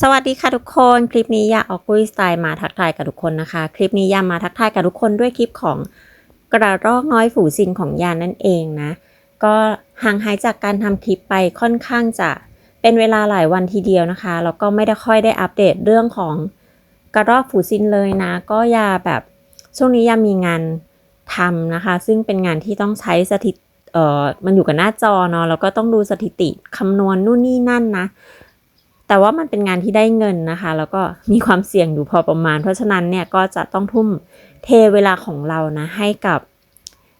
สวัสดีค่ะทุกคน คลิปนี้อยากเอาคุยสไตล์มาทักทายกับทุกคนนะคะ คลิปนี้ยามาทักทายกับทุกคนด้วยคลิปของกระรอกน้อยฝูซินของยานั่นเองนะ ก็ห่างหายจากการทำคลิปไปค่อนข้างจะเป็นเวลาหลายวันทีเดียวนะคะแล้วก็ไม่ได้ค่อยได้อัปเดตเรื่องของกระรอกฝูซินเลยนะ ก็ยาแบบช่วงนี้ยามีงานทำนะคะ ซึ่งเป็นงานที่ต้องใช้สถิติเอ่อมันอยู่กับหน้าจอเนาะแล้วก็ต้องดูสถิติคำนวณนู่นนี่นั่นนะ แต่ว่ามันเป็นงานที่ได้เงินนะคะ แล้วก็มีความเสี่ยงอยู่พอประมาณ เพราะฉะนั้นเนี่ยก็จะต้องทุ่มเทเวลาของเรานะให้กับ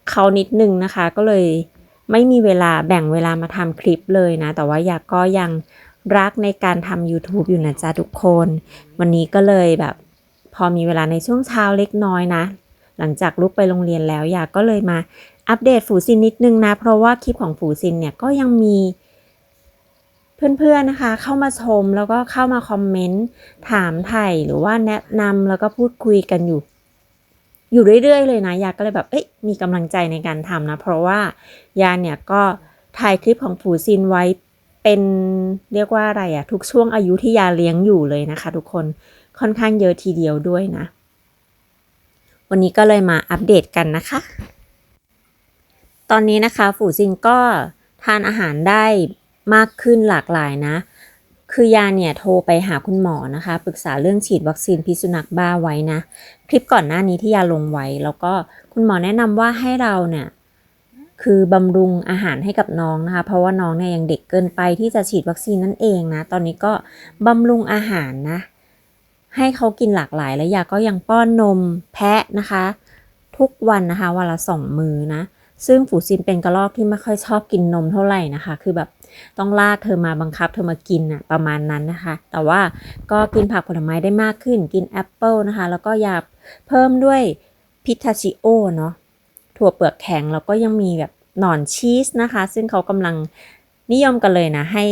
เขานิดนึงนะคะ ก็เลยไม่มีเวลาแบ่งเวลามาทำคลิปเลยนะ แต่ว่าอยากก็ยังรักในการทำ YouTube อยู่นะจ๊ะทุกคน วันนี้ก็เลยแบบ พอมีเวลาในช่วงเช้าเล็กน้อยนะ หลังจากลุกไปโรงเรียนแล้วอยากก็เลยมาอัปเดตฝูซินนิดนึงนะ เพราะว่าคลิปของฝูซินเนี่ยก็ยังมี เพื่อนๆนะคะเข้ามาชมแล้วก็เข้ามาคอมเมนต์ถามไถ่หรือว่าแนะนำแล้วก็พูดคุยกันอยู่ อยู่เรื่อยๆ เลยนะยาก็เลยแบบเอ้ยมีกำลังใจในการทำนะ เพราะว่ายาเนี่ยก็ถ่ายคลิปของฝูซินไว้เป็นเรียกว่าอะไรอะทุกช่วงอายุที่ยาเลี้ยงอยู่เลยนะคะ ทุกคนค่อนข้างเยอะทีเดียวด้วยนะ วันนี้ก็เลยมาอัปเดตกันนะคะ ตอนนี้นะคะฝูซินก็ทานอาหารได้ มากขึ้นหลากหลายนะ คือยาเนี่ยโทรไปหาคุณหมอนะคะ ปรึกษาเรื่องฉีดวัคซีนพิษสุนัขบ้าไว้นะ คลิปก่อนหน้านี้ที่ยาลงไว้ แล้วก็คุณหมอแนะนำว่าให้เราเนี่ยคือบำรุงอาหารให้กับน้องนะคะ เพราะว่าน้องเนี่ยยังเด็กเกินไปที่จะฉีดวัคซีนนั่นเองนะ ตอนนี้ก็บำรุงอาหารนะ ให้เขากินหลากหลายและยาก็ยังป้อนนมแพะนะคะ ทุกวันนะคะวันละสองมือนะ ซึ่งฝูซินเป็นกระรอกที่ไม่ค่อยชอบกินนมเท่าไหร่นะคะ คือแบบต้องลากเธอมาบังคับเธอมากินอะประมาณนั้นนะคะ แต่ว่าก็กินผักผลไม้ได้มากขึ้น กินแอปเปิลนะคะ แล้วก็อยากเพิ่มด้วยพิทาชิโอเนาะ ถั่วเปลือกแข็งแล้วก็ยังมีแบบหนอนชีสนะคะ ซึ่งเขากำลังนิยมกันเลยนะให้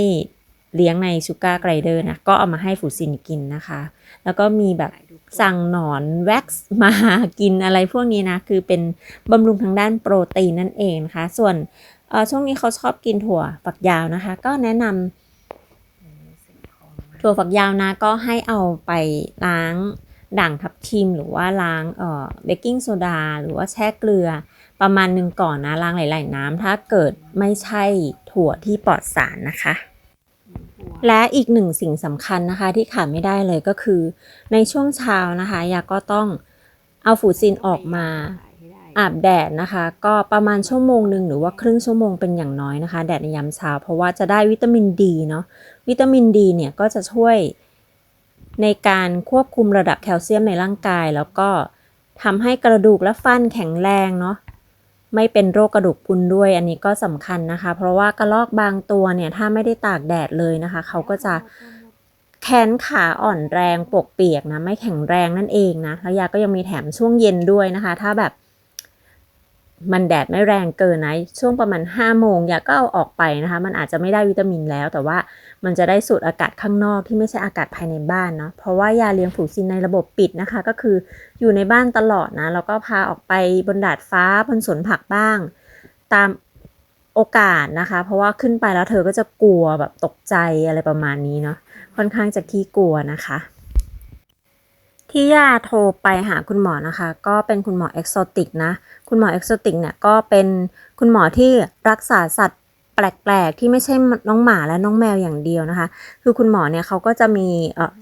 เลี้ยงในชูการ์ไกรเดอร์นะก็เอามาให้ฝูซินกินนะคะ แล้วก็มีแบบสั่งหนอนแว็กซ์มากินอะไรพวกนี้นะ คือเป็นบำรุงทางด้านโปรตีนนั่นเองนะคะ ส่วนเอ่อช่วงนี้เขาชอบกินถั่วฝักยาวนะคะ ก็แนะนำถั่วฝักยาวนะก็ให้เอาไปล้างด่างทับทิมหรือว่าล้างเอ่อเบกกิ้งโซดาหรือว่าแช่เกลือประมาณหนึ่งก่อนนะล้างหลาย ๆ น้ำถ้าเกิดไม่ใช่ถั่วที่ปลอดสารนะคะ และอีกหนึ่งสิ่งสำคัญนะคะที่ขาดไม่ได้เลยก็คือ ในช่วงเช้านะคะยาก็ต้องเอาฝูซินออกมาอาบแดดนะคะ ก็ประมาณชั่วโมงหนึ่งหรือว่าครึ่งชั่วโมงเป็นอย่างน้อยนะคะ แดดในยามเช้าเพราะว่าจะได้วิตามินดีเนาะวิตามินดีเนี่ยก็จะช่วยในการควบคุมระดับแคลเซียมในร่างกาย แล้วก็ทำให้กระดูกและฟันแข็งแรงเนาะ ไม่เป็นโรคกระดูกพุนด้วย อันนี้ก็สำคัญนะคะ เพราะว่ากระลอกบางตัวเนี่ยถ้าไม่ได้ตากแดดเลยนะคะ เขาก็จะแขนขาอ่อนแรงปกเปียกนะไม่แข็งแรงนั่นเองนะแล้วยาก็ยังมีแถมช่วงเย็นด้วยนะคะ ถ้าแบบ มันแดดไม่แรงเกินนะช่วงประมาณ5้าโมงยาก็เอาออกไปนะคะ มันอาจจะไม่ได้วิตามินแล้ว แต่ว่ามันจะได้สูดอากาศข้างนอกที่ไม่ใช่อากาศภายในบ้านเนาะเพราะว่ายาเลี้ยงฝูซินในระบบปิดนะคะ ก็คืออยู่ในบ้านตลอดนะแล้วก็พาออกไปบนดาดฟ้าบนสวนผักบ้าง ตามโอกาสนะคะ เพราะว่าขึ้นไปแล้วเธอก็จะกลัวแบบตกใจอะไรประมาณนี้เนาะค่อนข้างจะขี้กลัวนะคะ ที่ยาโทรไปหาคุณหมอนะคะ ก็เป็นคุณหมอเอกโซติกนะ คุณหมอเอกโซติกเนี่ยก็เป็นคุณหมอที่รักษาสัตว์แปลกๆ ที่ไม่ใช่น้องหมาและน้องแมวอย่างเดียวนะคะ คือคุณหมอเนี่ยเขาก็จะมี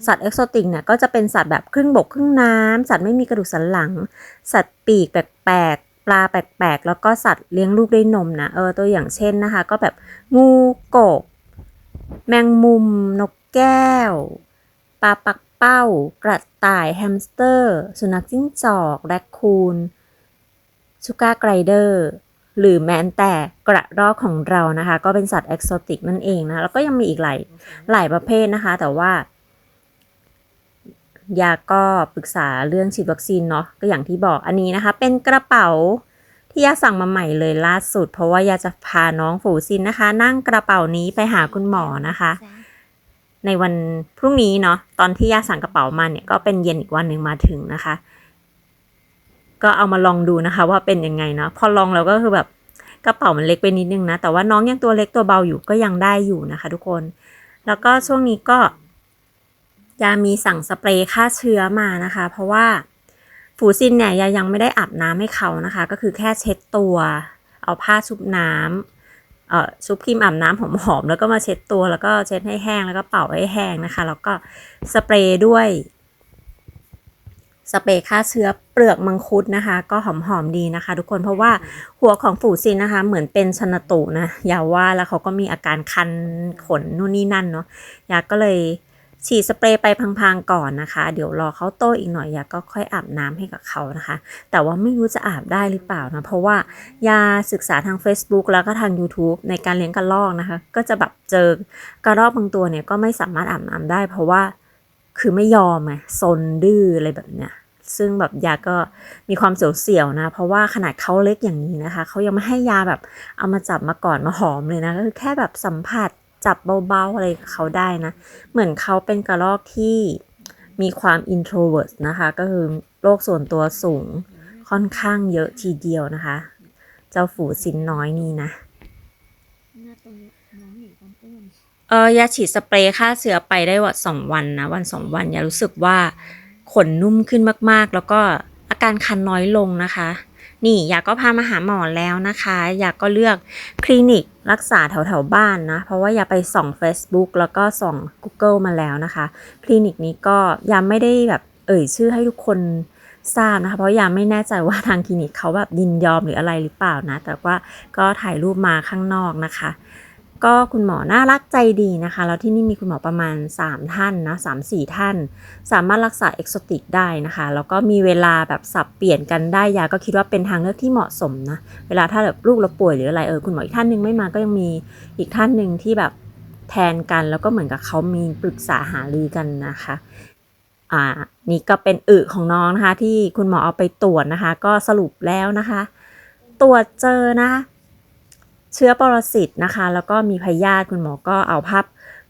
สัตว์เอกโซติกเนี่ยก็จะเป็นสัตว์แบบครึ่งบกครึ่งน้ำสัตว์ไม่มีกระดูกสันหลัง สัตว์ปีกแปลกๆ ปลาแปลกๆ แล้วก็สัตว์เลี้ยงลูกด้วยนมนะ เออตัวอย่างเช่นนะคะ ก็แบบงูกบ แมงมุม นกแก้ว ปลาปัก เป้า กระต่ายแฮมสเตอร์ สุนัขจิ้งจอกแรคคูนชูการ์ไกรเดอร์หรือแม้แต่กระรอกของเรานะคะ ก็เป็นสัตว์เอกโซติกนั่นเองนะแล้วก็ยังมีอีกหลายหลายประเภทนะคะ แต่ว่ายาก็ปรึกษาเรื่องฉีดวัคซีนเนาะก็อย่างที่บอกอันนี้นะคะ เป็นกระเป๋าที่ยาสั่งมาใหม่เลยล่าสุด เพราะว่ายาจะพาน้องฝูซินนะคะ นั่งกระเป๋านี้ไปหาคุณหมอนะคะ ในวันพรุ่งนี้เนาะตอนที่ยาสั่งกระเป๋ามาเนี่ยก็เป็นเย็นอีกวันหนึ่งมาถึงนะคะ ก็เอามาลองดูนะคะ ว่าเป็นยังไงเนาะพอลองแล้วก็คือแบบกระเป๋ามันเล็กไปนิดนึงนะ แต่ว่าน้องยังตัวเล็กตัวเบาอยู่ก็ยังได้อยู่นะคะ ทุกคน แล้วก็ช่วงนี้ก็ยามีสั่งสเปรย์ฆ่าเชื้อมานะคะ เพราะว่าฝูซินเนี่ยยายังไม่ได้อาบน้ำให้เขานะคะ ก็คือแค่เช็ดตัว เอาผ้าชุบน้ำเอ่อ ชุบครีมอาบน้ำหอมๆแล้วก็มาเช็ดตัวแล้วก็เช็ดให้แห้งแล้วก็เป่าให้แห้งนะคะ แล้วก็สเปรย์ด้วยสเปรย์ฆ่าเชื้อเปลือกมังคุดนะคะ ก็หอมๆดีนะคะ ทุกคนเพราะว่าหัวของฝูซินนะคะ เหมือนเป็นชนตุนะยาว่าแล้วเขาก็มีอาการคันขนนู่นนี่นั่นเนาะยาก็เลย ฉีดสเปรย์ไปพังๆก่อนนะคะ เดี๋ยวรอเขาโตอีกหน่อยยาก็ค่อยอาบน้ำให้กับเขานะคะ แต่ว่าไม่รู้จะอาบได้หรือเปล่านะเพราะว่ายาศึกษาทาง Facebook แล้วก็ทาง YouTube ในการเลี้ยงกระรอกนะคะ ก็จะแบบเจอกระรอกบางตัวเนี่ยก็ไม่สามารถอาบน้ำได้ เพราะว่าคือไม่ยอมไงซนดื้ออะไรแบบเนี้ยซึ่งแบบยาก็มีความเสียวๆนะ เพราะว่าขนาดเขาเล็กอย่างนี้นะคะ เขายังไม่ให้ยาแบบเอามาจับมาก่อนมาหอมเลยนะ ก็คือแค่แบบสัมผัส จับเบาๆอะไรกับเขาได้นะ เหมือนเขาเป็นกระรอกที่มีความ introvert นะคะ ก็คือโรคส่วนตัวสูงค่อนข้างเยอะทีเดียวนะคะ เจ้าฝูซินน้อยนี่นะเออยาฉีดสเปรย์ฆ่าเชื้อไปได้วันสองวันนะ วันสองวันยารู้สึกว่าขนนุ่มขึ้นมากๆ แล้วก็อาการคันน้อยลงนะคะ นี่ยาก็พามาหาหมอแล้วนะคะยาก็เลือกคลินิกรักษาแถวๆบ้านนะ เพราะว่ายาไปส่อง Facebook แล้วก็ส่อง Google มาแล้วนะคะ คลินิกนี้ก็ยาไม่ได้แบบเอ่ยชื่อให้ทุกคนทราบนะคะ เพราะยาไม่แน่ใจว่าทางคลินิกเขาแบบยินยอมหรืออะไรหรือเปล่านะ แต่ว่าก็ถ่ายรูปมาข้างนอกนะคะ ก็คุณหมอน่ารักใจดีนะคะ แล้วที่นี่มีคุณหมอประมาณ 3 ท่านนะสามสี่ท่าน สามารถรักษาเอกโซติกได้นะคะ แล้วก็มีเวลาแบบสับเปลี่ยนกันได้ยาก็คิดว่าเป็นทางเลือกที่เหมาะสมนะ เวลาถ้าแบบลูกเราป่วยหรืออะไรเออคุณหมออีกท่านหนึ่งไม่มาก็ยังมีอีกท่านหนึ่งที่แบบแทนกันแล้วก็เหมือนกับเขามีปรึกษาหารือกันนะคะอ่านี่ก็เป็นอึของน้องนะคะ ที่คุณหมอเอาไปตรวจนะคะ ก็สรุปแล้วนะคะ ตรวจเจอนะ เชื้อปรสิตนะคะ แล้วก็มีพยาธิคุณหมอก็เอาภาพ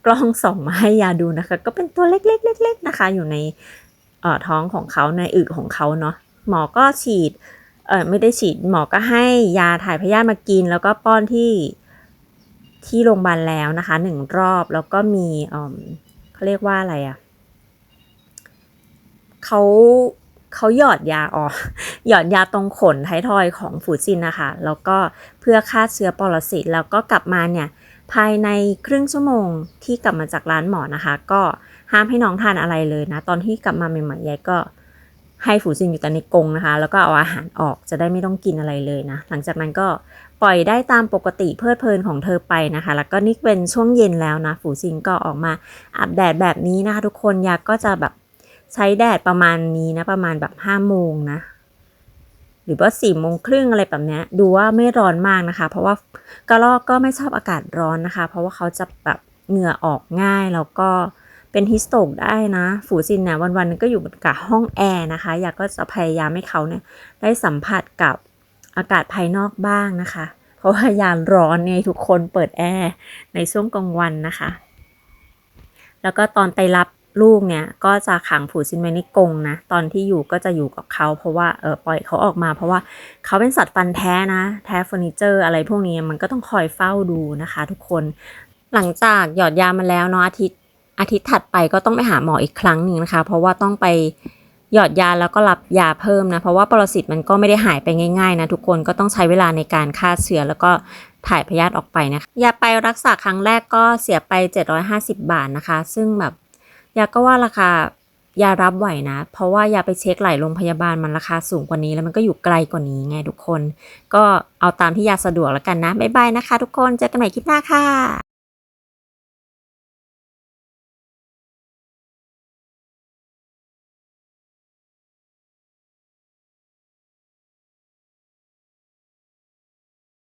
กล้องส่องมาให้ยาดูนะคะ ก็เป็นตัวเล็กๆเล็กๆนะคะ อยู่ในท้องของเขาในอึของเขาเนาะหมอก็ฉีดเออไม่ได้ฉีดหมอก็ให้ยาถ่ายพยาธิมากิน แล้วก็ป้อนที่ที่โรงพยาบาลแล้วนะคะหนึ่งรอบแล้วก็มีเออเขาเรียกว่าอะไรอะเขา เขาหยอดยาออกหยอดยาตรงขนท้ายทอยของฝูซินนะคะ แล้วก็เพื่อฆ่าเชื้อปรสิตแล้วก็กลับมาเนี่ยภายในครึ่งชั่วโมงที่กลับมาจากร้านหมอนะคะ ก็ห้ามให้น้องทานอะไรเลยนะ ตอนที่กลับมาใหม่ๆยายก็ให้ฝูซินอยู่แต่ในกรงนะคะ แล้วก็เอาอาหารออกจะได้ไม่ต้องกินอะไรเลยนะ หลังจากนั้นก็ปล่อยได้ตามปกติเพลิดเพลินของเธอไปนะคะ แล้วก็นี่เป็นช่วงเย็นแล้วนะ ฝูซินก็ออกมาอาบแดดแบบนี้นะคะ ทุกคนยาก็จะแบบ ใช้แดดประมาณนี้นะ ประมาณแบบห้าโมงนะ หรือว่าสี่โมงครึ่งอะไรแบบนี้ดูว่าไม่ร้อนมากนะคะ เพราะว่ากระรอกก็ไม่ชอบอากาศร้อนนะคะ เพราะว่าเขาจะแบบเหงื่อออกง่ายแล้วก็เป็นฮิสโตกได้นะ ฝูซินเนี่ยวันๆนึงก็อยู่กับห้องแอร์นะคะ อยากก็จะพยายามให้เขาเนี่ยได้สัมผัสกับอากาศภายนอกบ้างนะคะ เพราะว่ายานร้อนเนี่ยทุกคนเปิดแอร์ในช่วงกลางวันนะคะ แล้วก็ตอนไปรับ ลูกเนี่ยก็จะขังผูซินไว้ในกรงนะ ตอนที่อยู่ก็จะอยู่กับเขาเพราะว่าเออปล่อยเขาออกมา เพราะว่าเขาเป็นสัตว์ฟันแท้นะ แท้เฟอร์นิเจอร์อะไรพวกนี้มันก็ต้องคอยเฝ้าดูนะคะ ทุกคนหลังจากหยอดยามาแล้วเนาะอาทิตย์อาทิตย์ถัดไปก็ต้องไปหาหมออีกครั้งหนึ่งนะคะ เพราะว่าต้องไปหยอดยาแล้วก็รับยาเพิ่มนะ เพราะว่าปรสิตมันก็ไม่ได้หายไปง่ายๆนะทุกคนก็ต้องใช้เวลาในการฆ่าเชื้อแล้วก็ถ่ายพยาธิออกไปนะคะยาไปรักษาครั้งแรกก็เสียไป 750 บาทนะคะ ซึ่งแบบ ยาก็ว่าราคายารับไหวนะ เพราะว่ายาไปเช็คหลายโรงพยาบาลมันราคาสูงกว่านี้ แล้วมันก็อยู่ไกลกว่านี้ไงทุกคน ก็เอาตามที่ยาสะดวกแล้วกันนะบ๊ายบายนะคะ ทุกคนเจอกันใหม่คลิปหน้าค่ะ